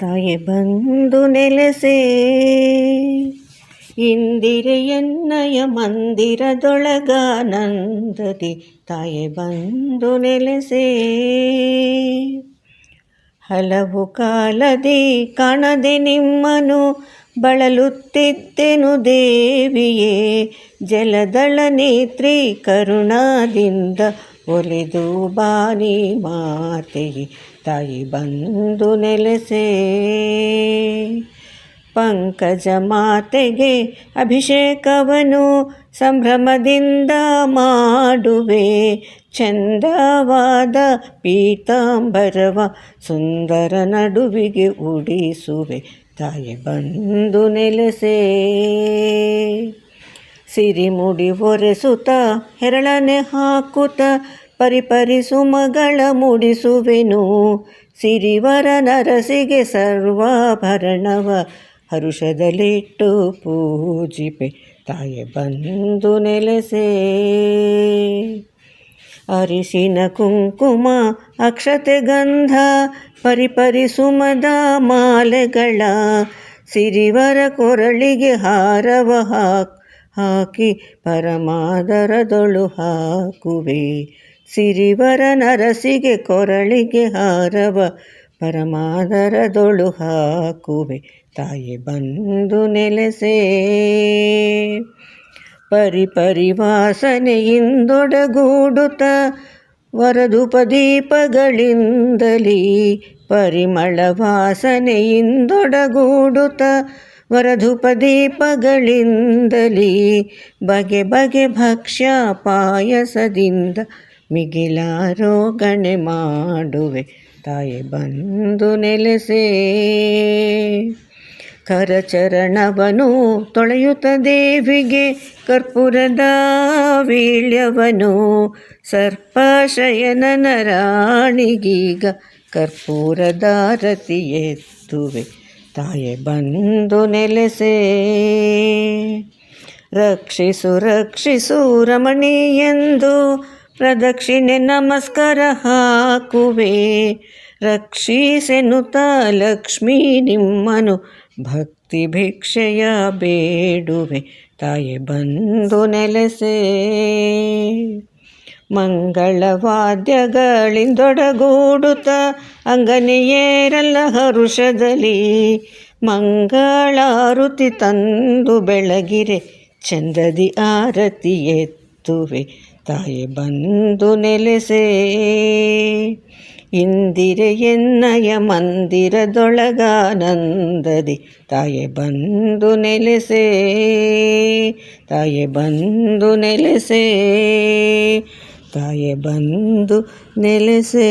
ತಾಯೆ ಬಂದು ನೆಲೆಸೇ. ಇಂದಿರೆಯನ್ನಯ ಮಂದಿರದೊಳಗಾನಂದದಿ ತಾಯೆ ಬಂದು ನೆಲೆಸೇ. ಹಲವು ಕಾಲದಿ ಕಾಣದೆ ನಿಮ್ಮನು ಬಳಲುತ್ತಿದ್ದೆನು ದೇವಿಯೇ, ಜಲದಳ ನೇತ್ರಿ ಕರುಣಾದಿಂದ ಒಲಿದು ಬಾನಿ ಮಾತೆ ತಾಯಿ ಬಂದು ನೆಲೆಸೇ. ಪಂಕಜ ಮಾತೆಗೆ ಅಭಿಷೇಕವನು ಸಂಭ್ರಮದಿಂದ ಮಾಡುವೆ, ಚಂದವಾದ ಪೀತಾಂಬರವ ಸುಂದರ ನಡುವಿಗೆ ಉಡಿಸುವೆ. ತಾಯಿ ಬಂದು ನೆಲೆಸೇ. ಸಿರಿಮುಡಿ ಒರೆಸುತ್ತ, ಹೆರಳನೆ ಹಾಕುತ್ತ, ಪರಿಪರಿಸು ಸುಮಗಳ ಮೂಡಿಸುವೆನು. ಸಿರಿವರ ನರಸಿಗೆ ಸರ್ವಾಭರಣವ, ಹರುಷದಲ್ಲಿಟ್ಟು ಪೂಜಿಪೆ. ತಾಯಿ ಬಂದು ನೆಲೆಸೇ. ಅರಿಶಿನ ಕುಂಕುಮ, ಅಕ್ಷತೆ ಗಂಧ, ಪರಿಪರಿ ಸುಮದ ಮಾಲೆಗಳ, ಸಿರಿವರ ಕೊರಳಿಗೆ ಹಾರವ ಹಾಕ್, ಹಾಕಿ ಪರಮಾದರದೊಳು ಹಾಕುವೆ. ಸಿರಿವರ ನರಸಿಗೆ ಕೊರಳಿಗೆ ಹಾರವ ಪರಮಾದರದೊಳು ಹಾಕುವೆ. ತಾಯಿ ಬಂದು ನೆಲೆಸೇ. ಪರಿ ಪರಿವಾಸನೆಯಿಂದೊಡಗೂಡುತ್ತ ವರಧೂಪದೀಪಗಳಿಂದಲೀ ಪರಿಮಳ ವಾಸನೆಯಿಂದೊಡಗೂಡುತ್ತ ವರಧುಪದೀಪಗಳಿಂದಲೀ ಬಗೆ ಬಗೆ ಭಕ್ಷ್ಯ ಪಾಯಸದಿಂದ ಮಿಗಿಲಾರೋಗಣೆ ಮಾಡುವೆ. ತಾಯಿ ಬಂದು ನೆಲೆಸೇ. ಕರಚರಣವನು ತೊಳೆಯುತ್ತ ದೇವಿಗೆ ಕರ್ಪೂರದ ವೀಳ್ಯವನು. ಸರ್ಪಶಯನನ ರಾಣಿಗೀಗ ಕರ್ಪೂರದಾರತಿ ಎತ್ತುವೆ. ತಾಯೆ ಬಂದು ನೆಲೆಸೆ. ರಕ್ಷಿಸು ರಕ್ಷಿಸು ರಮಣಿ ಎಂದು ಪ್ರದಕ್ಷಿಣೆ ನಮಸ್ಕಾರ ಹಾಕುವೆ. ರಕ್ಷಿಸೆನುತ ಲಕ್ಷ್ಮೀ ನಿಮ್ಮನು. ಭಕ್ತಿ ಭಿಕ್ಷೆಯ ಬೇಡುವೆ ತಾಯಿ ಬಂದು ನೆಲೆಸೆ. ಮಂಗಳವಾದ್ಯಗಳಿಂದೊಡಗೂಡುತ್ತ ಅಂಗನೆಯೇರಲ್ಲ ಹರುಷದಲ್ಲಿ. ಮಂಗಳಾರುತಿ ತಂದು ಬೆಳಗಿರೆ ಚಂದದಿ ಆರತಿ ಎತ್ತುವೆ ತಾಯಿ ಬಂದು ನೆಲೆಸೇ. ಇಂದಿರೆಯನ್ನಯ ಮಂದಿರದೊಳಗಾನಂದದಿ ತಾಯಿ ಬಂದು ನೆಲೆಸೇ ತಾಯಿ ಬಂದು ನೆಲೆಸೇ ತಾಯಿ ಬಂದು ನೆಲೆಸೇ